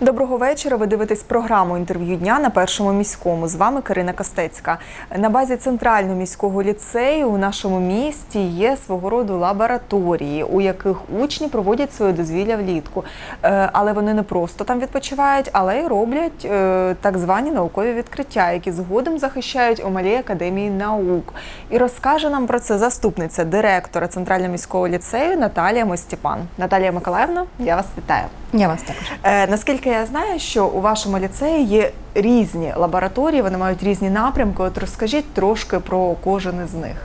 Доброго вечора. Ви дивитесь програму інтерв'ю дня на першому міському. З вами Карина Костецька. На базі центрального міського ліцею у нашому місті є свого роду лабораторії, у яких учні проводять своє дозвілля влітку. Е, Але вони не просто там відпочивають, але й роблять е, так звані наукові відкриття, які згодом захищають у малій академії наук. І розкаже нам про це заступниця директора центрального міського ліцею Наталія Мостіпан. Наталія Миколаївна, я вас вітаю. Я вас також. Е, наскільки я знаю, що у вашому ліцеї є різні лабораторії, вони мають різні напрямки. От розкажіть трошки про кожен із них.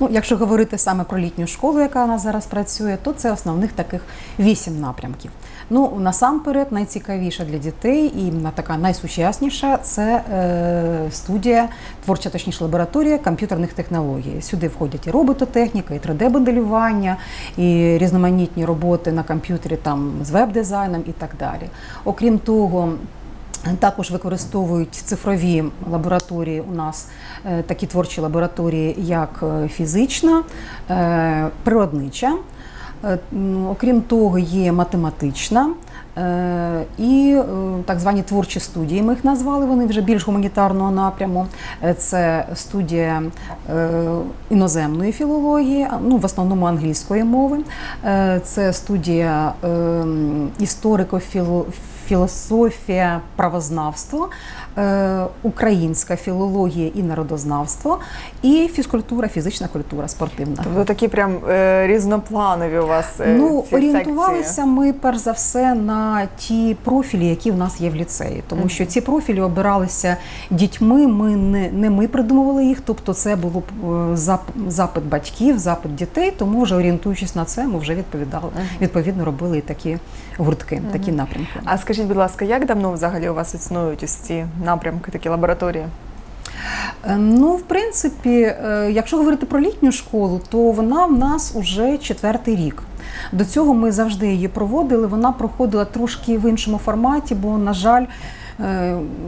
Ну, якщо говорити саме про літню школу, яка у нас зараз працює, то це основних таких вісім напрямків. Ну насамперед, найцікавіша для дітей і така найсучасніша це е, студія, творча точніше лабораторія комп'ютерних технологій. Сюди входять і робототехніка, і 3D-моделювання, і різноманітні роботи на комп'ютері там з веб-дизайном і так далі. Окрім того. Також використовують цифрові лабораторії у нас е, такі творчі лабораторії, як е, фізична, природнича. Е, Окрім того, є математична е, і е, так звані творчі студії. Ми їх назвали. Вони вже більш гуманітарного напряму. Це студія іноземної філології, ну в основному англійської мови. Це студія е, м, історико-філософія правознавство, е, українська філологія і народознавство, і фізкультура, фізична культура, спортивна. Тобто такі прям е, різнопланові у вас е, Ну, ці орієнтувалися секції. ми перш за все на ті профілі, які в нас є в ліцеї, тому що ці профілі обиралися дітьми. Ми не, не ми придумували їх, тобто це було запит батьків, запит дітей. Тому вже орієнтуючись на це, ми вже відповідали. Відповідно, робили і такі гуртки, такі напрямки. А скажіть, будь ласка, як давно взагалі у вас існують ось ці напрямки, такі лабораторії? Е, Ну, в принципі, е, якщо говорити про літню школу, то вона в нас уже четвертий рік. До цього ми завжди її проводили. Вона проходила трошки в іншому форматі, бо, на жаль,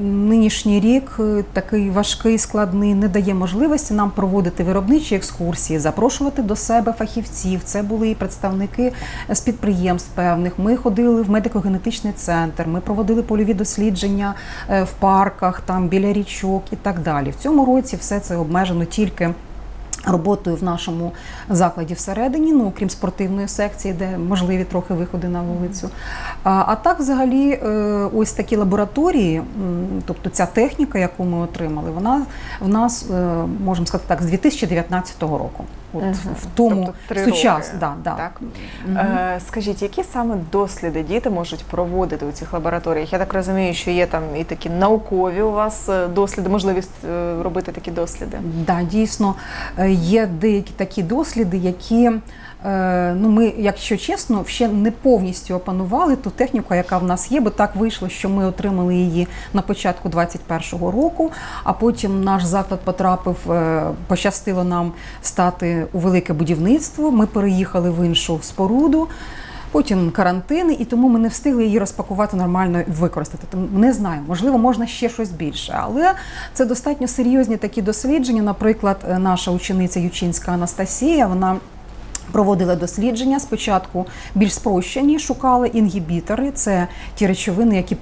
нинішній рік е, такий важкий, складний, не дає можливості нам проводити виробничі екскурсії, запрошувати до себе фахівців. Це були і представники з підприємств певних. Ми ходили в медико-генетичний центр, ми проводили польові дослідження е, в парках, там біля річок і так далі. В цьому році все це обмежено тільки. Роботою в нашому закладі всередині, ну окрім спортивної секції, де можливі трохи виходи на вулицю. А, а так, взагалі, е, ось такі лабораторії, тобто ця техніка, яку ми отримали, вона в нас е, можемо сказати так, з 2019 року. От Мгм. в тому Тобто сучас, да, да. так? Е, скажіть, які саме досліди діти можуть проводити у цих лабораторіях? Я так розумію, що є там і такі наукові у вас досліди, можливість робити такі досліди. Да, дійсно є деякі такі досліди, які е, ну ми, якщо чесно, ще не повністю опанували ту техніку, яка в нас є, бо так вийшло, що ми отримали її на початку 21-го року, а потім наш заклад потрапив, е, пощастило нам стати у велике будівництво. Ми переїхали в іншу споруду. Потім карантини, і тому ми не встигли її розпакувати нормально і використати. Тому не знаю, можливо, можна ще щось більше, але це достатньо серйозні такі дослідження. Наприклад, е, наша учениця Ючинська Анастасія, вона. Проводила дослідження спочатку більш спрощені, шукали інгібітори. Це ті речовини, які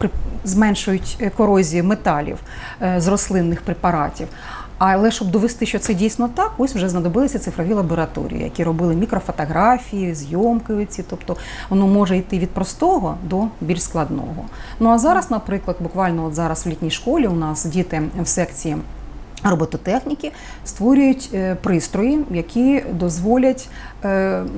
зменшують е, корозію металів е, з рослинних препаратів. Але щоб довести, що це дійсно так, ось вже знадобилися цифрові лабораторії, які робили мікрофотографії, зйомки. Ці, тобто воно може йти від простого до більш складного. Ну а зараз, наприклад, буквально от зараз в літній школі у нас діти в секції. Робототехніки створюють е, пристрої, які дозволять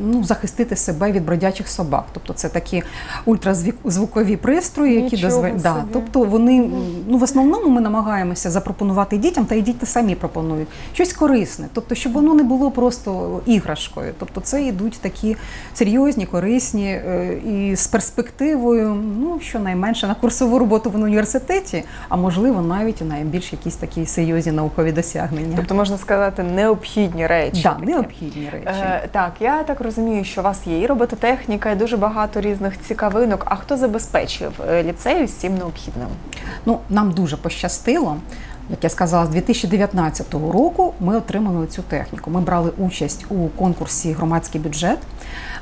ну, захистити себе від бродячих собак. Тобто це такі ультразвукові пристрої, які дозволяють. Да, тобто вони ну, в основному ми намагаємося запропонувати дітям, та й діти самі пропонують щось корисне, тобто, щоб воно не було просто іграшкою. Тобто, це йдуть такі серйозні, корисні е, і з перспективою, ну щонайменше на курсову роботу в університеті, а можливо навіть і на більш якісь такі серйозні наукові досягнення. Тобто можна сказати, необхідні речі. да, такі. необхідні речі. Е, так, я так розумію, що у вас є і робототехніка, і дуже багато різних цікавинок. А хто забезпечив е, ліцею цим необхідним? Ну, нам дуже пощастило. Як я сказала, з 2019 року ми отримали цю техніку. Ми брали участь у конкурсі громадський бюджет.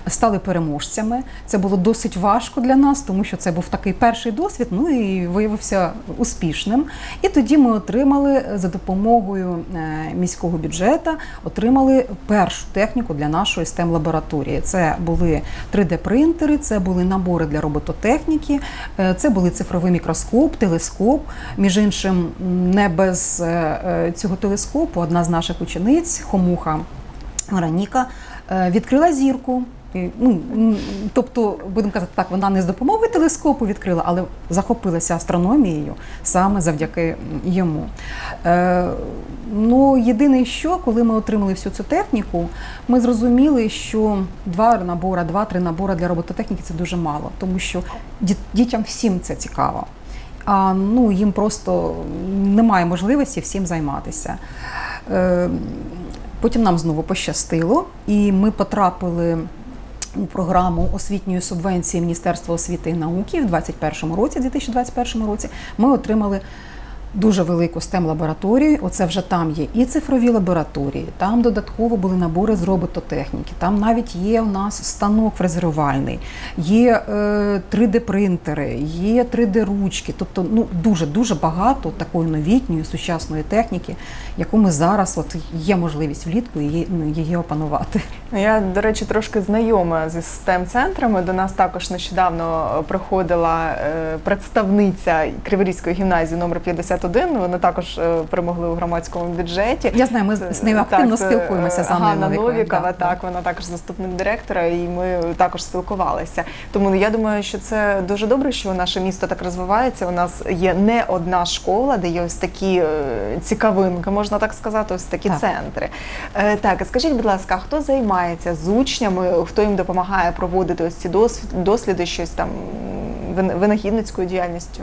Стали переможцями. Це було досить важко для нас, тому що це був такий перший досвід, ну і виявився успішним. І тоді ми отримали за допомогою е, міського бюджету отримали першу техніку для нашої stem лабораторії. Це були 3D-принтери, це були набори для робототехніки, е, це були цифровий мікроскоп, телескоп. Між іншим, не без е, цього телескопу одна з наших учениць, Хомуха Раніка, відкрила зірку. Ну, тобто, будемо казати так, вона не з допомогою телескопу відкрила, але захопилася астрономією саме завдяки йому. Е, ну, єдине, що коли ми отримали всю цю техніку, ми зрозуміли, що два набори, два-три набори для робототехніки це дуже мало, тому що дітям всім це цікаво. А ну, їм просто немає можливості всім займатися. Е, Потім нам знову пощастило, і ми потрапили у програму освітньої субвенції Міністерства освіти і науки в 2021 році, 2021 році. Ми отримали дуже велику stem лабораторію. Оце вже там є і цифрові лабораторії, там додатково були набори з робототехніки. Там навіть є у нас станок фрезерувальний, є е, 3D-принтери, є 3D-ручки. Тобто, ну дуже дуже багато такої новітньої сучасної техніки, яку ми зараз от є можливість влітку її, ну, її опанувати. Ну, Я, до речі, трошки знайома зі stem центрами До нас також нещодавно е, приходила е, представниця Криворізької гімназії номер 51. Вони також е, перемогли у громадському бюджеті. Я знаю, ми Це- з нею активно спілкуємося з е, Анною Ганна Новікова, Да, так, вона також заступник директора, і ми також спілкувалися. Тому я думаю, що це дуже добре, що наше місто так розвивається. У нас є не одна школа, де є ось такі е, цікавинки, можна так сказати, ось такі Так. центри. Так, скажіть, будь ласка, хто займається з учнями, хто їм допомагає проводити ось ці досліди, щось там винахідницькою діяльністю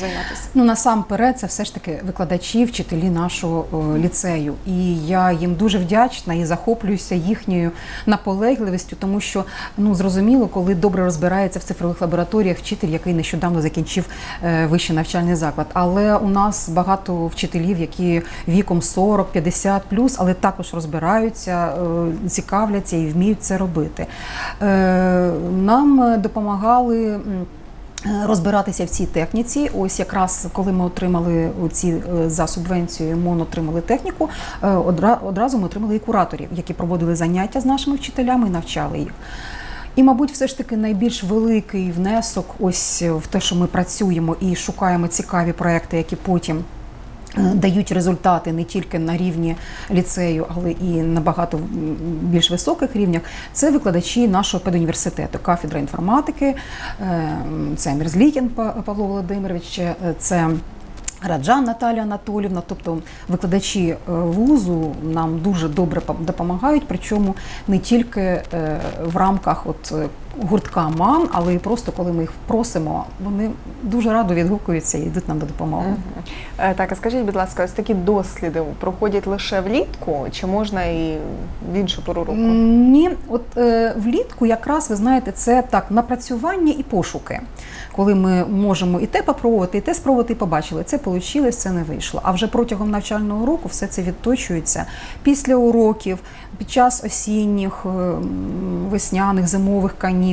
займатися? Ну насамперед, це все ж таки викладачі, вчителі нашого ліцею. І я їм дуже вдячна і захоплююся їхньою наполегливістю, тому що ну зрозуміло, коли добре розбирається в цифрових лабораторіях вчитель, який нещодавно закінчив е, вищий навчальний заклад. Але у нас багато вчителів, які віком 40-50 плюс, але також розбираються, е, цікавляться і вміють це робити. Е, Нам е, допомагали. Розбиратися в цій техніці, ось якраз коли ми отримали ці е, за субвенцією МОН отримали техніку, е, одразу ми отримали і кураторів, які проводили заняття з нашими вчителями і навчали їх. І, мабуть, все ж таки найбільш великий внесок ось в те, що ми працюємо і шукаємо цікаві проекти, які потім. Дають результати не тільки на рівні ліцею, але і на багато більш високих рівнях. Це викладачі нашого педуніверситету, кафедра інформатики, е, це Мерзлікін Павло Володимирович, е, це Раджан Наталія Анатолівна, тобто викладачі е, вузу нам дуже добре пом- допомагають, причому не тільки в рамках от гуртка МАН, але й просто коли ми їх просимо, вони дуже радо відгукуються і йдуть нам до допомоги. Е, Так, а скажіть, будь ласка, ось такі досліди проходять лише влітку, чи можна і в іншу пору року? Ні, от е, влітку якраз ви знаєте, це так напрацювання і пошуки. Коли ми можемо і те попробувати, і те спробувати, і побачили, це вийшло, це не вийшло. А вже протягом навчального року все це відточується після уроків, під час осінніх, е, весняних, зимових канікул.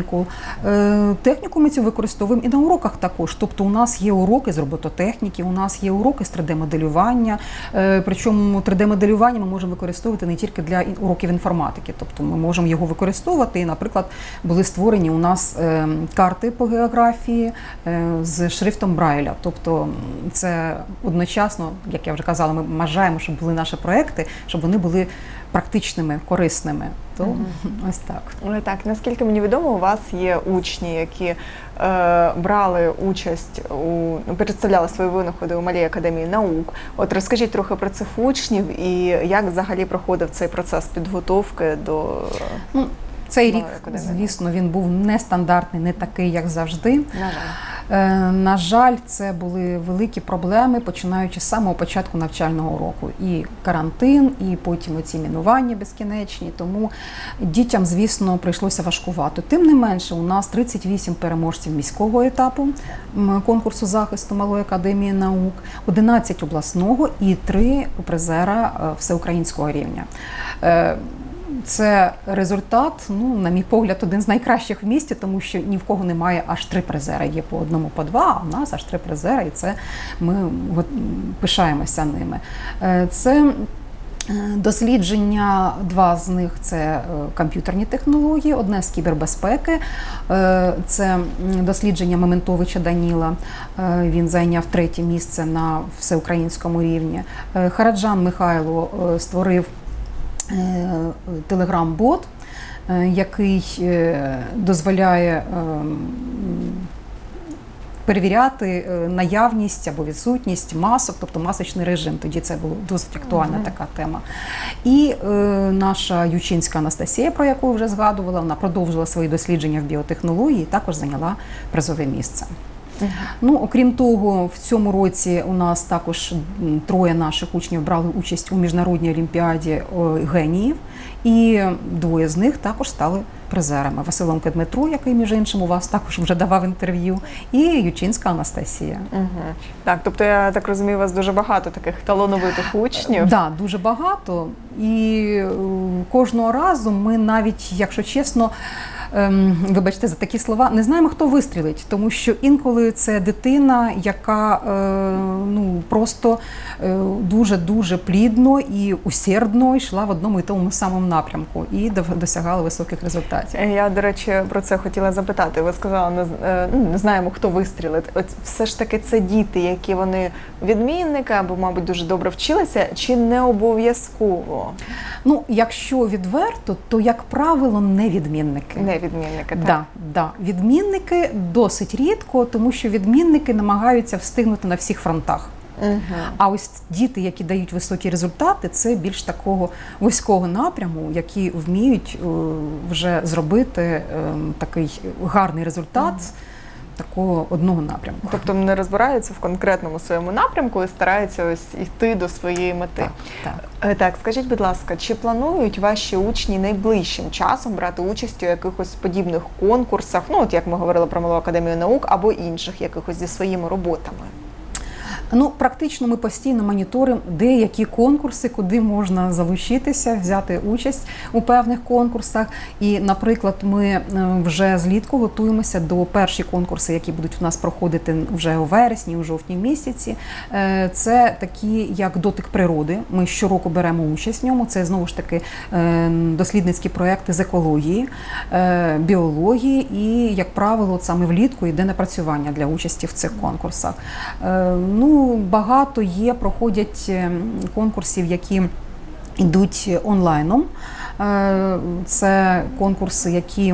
Е, Техніку ми цю використовуємо і на уроках також. Тобто, у нас є уроки з робототехніки, у нас є уроки з 3D-моделювання. Е, Причому 3D-моделювання ми можемо використовувати не тільки для уроків інформатики, тобто ми можемо його використовувати. І, наприклад, були створені у нас е, карти по географії з шрифтом Брайля. Тобто, це одночасно, як я вже казала, ми бажаємо, щоб були наші проекти, щоб вони були практичними, корисними. То ось так. Ну, Так, наскільки мені відомо, у вас є учні, які е, брали участь у ну, представляли свої винаходи у малій академії наук. От розкажіть трохи про цих учнів і як взагалі проходив цей процес підготовки до Ну, цей рік, звісно, він був нестандартний, не такий, як завжди. На жаль. Е, На жаль, це були великі проблеми, починаючи з самого початку навчального року. І карантин, і потім оці мінування безкінечні. Тому дітям, звісно, прийшлося важкувато. Тим не менше, у нас 38 переможців міського етапу конкурсу захисту Малої академії наук, 11 обласного і 3 призера е, всеукраїнського рівня. Це результат, ну, на мій погляд, один з найкращих в місті, тому що ні в кого немає аж три призери. Є по одному, по два, а в нас аж три призери, і це ми пишаємося ними. Е, Це е, дослідження, два з них це е, комп'ютерні технології, одне з кібербезпеки. Це дослідження Мементовича Даніла. Він зайняв третє місце на всеукраїнському рівні. Хараджан Михайло створив телеграм-бот, е, який е, дозволяє перевіряти е, наявність або відсутність масок, тобто масочний режим. Тоді це була досить актуальна Мгм. така тема. І е, наша Ючинська Анастасія, про яку вже згадувала, вона продовжила свої дослідження в біотехнології, і також зайняла призове місце. Ну, окрім того, в цьому році у нас також троє наших учнів брали участь у міжнародній олімпіаді геніїв, і двоє з них також стали призерами. Василенко Дмитро, який між іншим у вас також вже давав інтерв'ю, і Ючинська Анастасія. Угу. Так, тобто я так розумію, у вас дуже багато таких талановитих учнів. Да, дуже багато. І е, кожного разу ми навіть, якщо чесно, ем, вибачте за такі слова, не знаємо, хто вистрілить, тому що інколи це дитина, яка е, ну просто дуже дуже плідно і усердно йшла в одному і тому самому напрямку і досягала високих результатів. Е, Я, до речі, про це хотіла запитати. Ви сказали, е, ну, не знаємо, хто вистрілить. От все ж таки це діти, які вони відмінники або, мабуть, дуже добре вчилися, чи не обов'язково Ну, якщо відверто, то як правило, не відмінники. не відмінники? Так? Да, да. Відмінники досить рідко, тому що відмінники намагаються встигнути на всіх фронтах. Угу. А ось діти, які дають високі результати, це більш такого вузького напряму, які вміють е, вже зробити е, такий гарний результат такого одного напрямку. Тобто не розбираються в конкретному своєму напрямку і стараються ось йти до своєї мети. Так, так. Е, Так, скажіть, будь ласка, чи планують ваші учні найближчим часом брати участь у якихось подібних конкурсах? Ну, от як ми говорили про малу академію наук або інших якихось зі своїми роботами? Ну, практично ми постійно моніторимо деякі конкурси, куди можна залучитися, взяти участь у певних конкурсах. І, наприклад, ми е, вже злітку готуємося до перші конкурси, які будуть в нас проходити вже у вересні, у жовтні місяці. Е, Це такі, як дотик природи. Ми щороку беремо участь в ньому. Це знову ж таки е, дослідницькі проекти з екології, біології, і, як правило, саме влітку йде напрацювання для участі в цих конкурсах. Е, Багато є, проходять е, конкурсів, які йдуть онлайном. Е, Це конкурси, які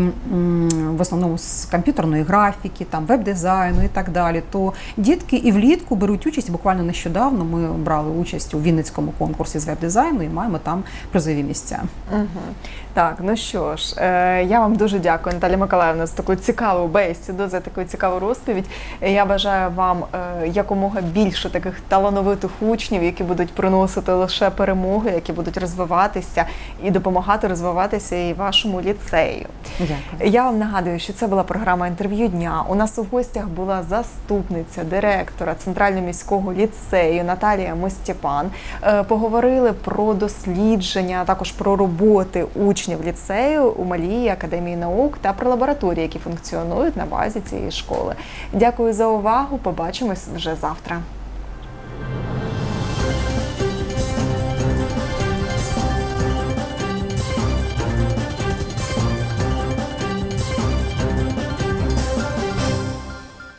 в основному з комп'ютерної графіки, там веб-дизайну і так далі. То дітки і влітку беруть участь. Буквально нещодавно ми брали участь у Вінницькому конкурсі з веб-дизайну і маємо там призові місця. Угу. Так, ну що ж, е, я вам дуже дякую, Наталя Миколаївна, за таку цікаву бесіду, за таку цікаву розповідь. Я бажаю вам е, якомога більше таких талановитих учнів, які будуть приносити лише перемоги, які будуть розвиватися і допомагати розвиватися і вашому ліцею. Дякую. Я вам нагадую, що це була програма інтерв'ю дня. У нас у гостях була заступниця директора центрального міського ліцею Наталія Мостєпан. Е, Поговорили про дослідження, а також про роботи учнів ліцею у Малії академії наук та про лабораторії, які функціонують на базі цієї школи. Дякую за увагу. Побачимось вже завтра.